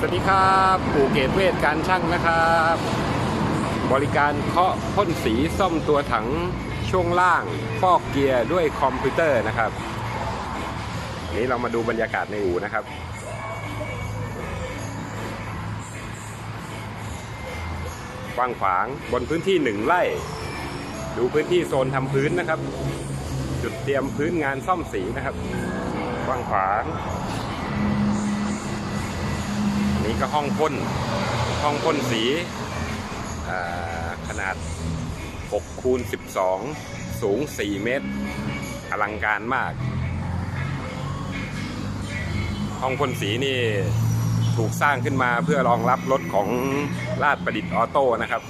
สวัสดีครับปู่เกตเวทการช่างนะครับ บริการเคาะพ่นสีซ่อมตัวถังช่วงล่างฟอกเกียร์ด้วยคอมพิวเตอร์นะครับนี้เรามาดูบรรยากาศในอู่นะครับ กว้างขวางบนพื้นที่หนึ่งไร่ ดูพื้นที่โซนทำพื้นนะครับ จุดเตรียมพื้นงานซ่อมสีนะครับ กว้างขวาง นี่ก็ห้องพ่นห้องพ่นสีขนาด6คูณ12 สูง 4 เมตร อลังการมาก ห้องพ่นสีนี่ถูกสร้างขึ้นมาเพื่อรองรับรถของลาดประดิษฐ์ออโต้นะครับ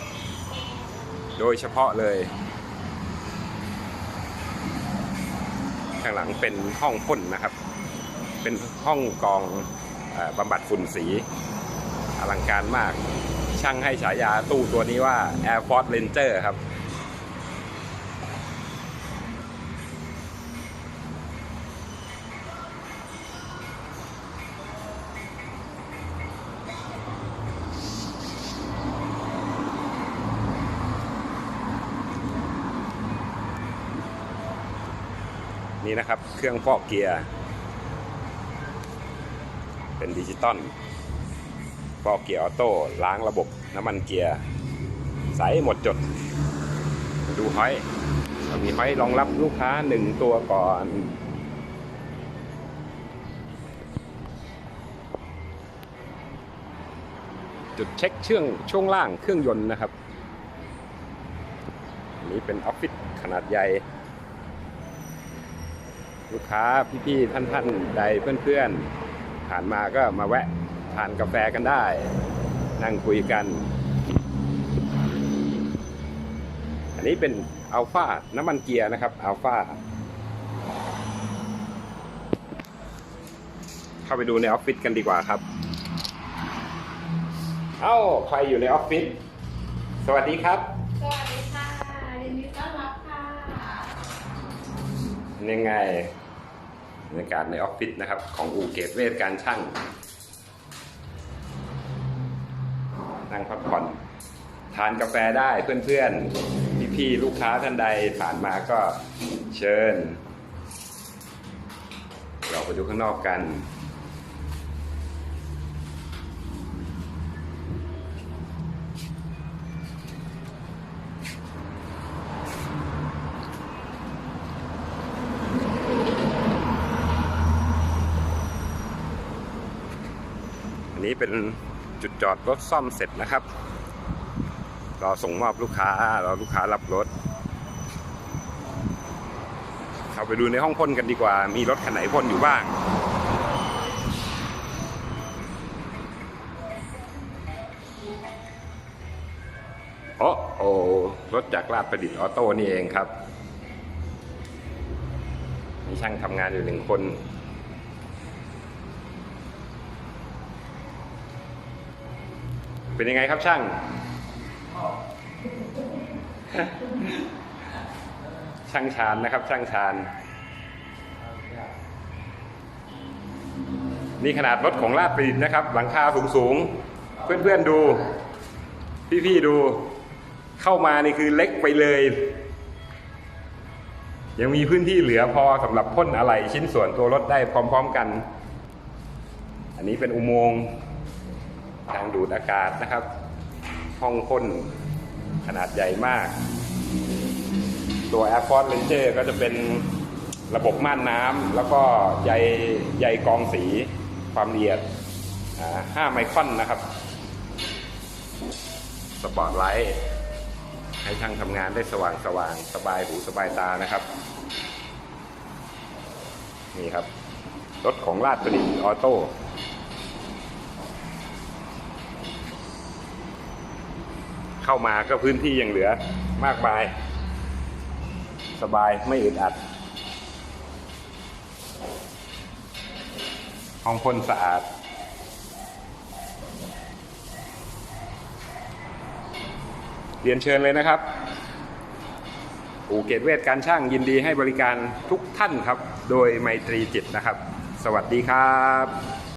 โดยเฉพาะเลย ข้างหลังเป็นห้องพ่นนะครับ เป็นห้องกอง บำบัดฝุ่นสี อลังการมาก ช่างให้ฉายาตู้ตัวนี้ว่า Air Force Ranger ครับ นี่นะครับ เครื่องฟอกเกียร์ เป็นดิจิตอลฟอกเกียร์ออโต้ล้างระบบน้ำมันเกียร์ใสหมดจด ดูห้อยมีห้อยรองรับลูกค้าหนึ่งตัวก่อน จุดเช็คเชื่องช่วงล่างเครื่องยนต์นะครับนนี้เป็นออฟฟิศขนาดใหญ่ ลูกค้าพี่ๆท่านๆใดเพื่อนๆ ผ่านมาก็มาแวะทานกาแฟกันได้ นั่งคุยกัน อันนี้เป็นอัลฟาน้ำมันเกียร์นะครับอัลฟาเข้าไปดูในออฟฟิศกันดีกว่าครับ เอ้าใครอยู่ในออฟฟิศสวัสดีครับ สวัสดีค่ะยินดีต้อนรับค่ะยังไง บรรยากาศในออฟฟิศนะครับของอู่เกตเวทการช่างนั่งพักผ่อนทานกาแฟได้เพื่อนๆ พี่ๆ ลูกค้าท่านใดผ่านมาก็เชิญ เราไปดูข้างนอกกัน อันนี้เป็นจุดจอดรถซ่อมเสร็จนะครับ รอส่งมอบลูกค้ารอลูกค้ารับรถ เข้าไปดูในห้องพ่นกันดีกว่า มีรถคันไหนพ่นอยู่บ้างโอ้โอรถจากลาดประดิษฐ์ออโต้นี่เองครับ มีช่างทำงานอยู่หนึ่งคน เป็นยังไงครับช่าง ช่างชานนะครับ ช่างชานนี่ขนาดรถของลาดประดิษฐ์นะครับ หลังคาสูงสูงเพื่อนๆดู พี่ๆดู เข้ามานี่คือเล็กไปเลย ยังมีพื้นที่เหลือพอสำหรับพ่นอะไรชิ้นส่วนตัวรถได้พร้อม ๆกัน อันนี้เป็นอุโมงค์ ทางดูดอากาศนะครับ ห้องพ่นขนาดใหญ่มาก ตัว Air Force Ranger ก็จะเป็นระบบม่านน้ำแล้วก็ใยใยกองสีความละเอียดอ่า5ไมครอนนะครับ สปอตไลท์ให้ช่างทำงานได้สว่างสว่างสบายหูสบายตานะครับ นี่ครับ รถของลาดประดิษฐ์ออโต้ เข้ามาก็พื้นที่ยังเหลือมากมาย สบายไม่อึดอัด ห้องพ่นสะอาด เรียนเชิญเลยนะครับ อู่เกตเวทการช่างยินดีให้บริการทุกท่านครับ โดยไมตรีจิตนะครับ สวัสดีครับ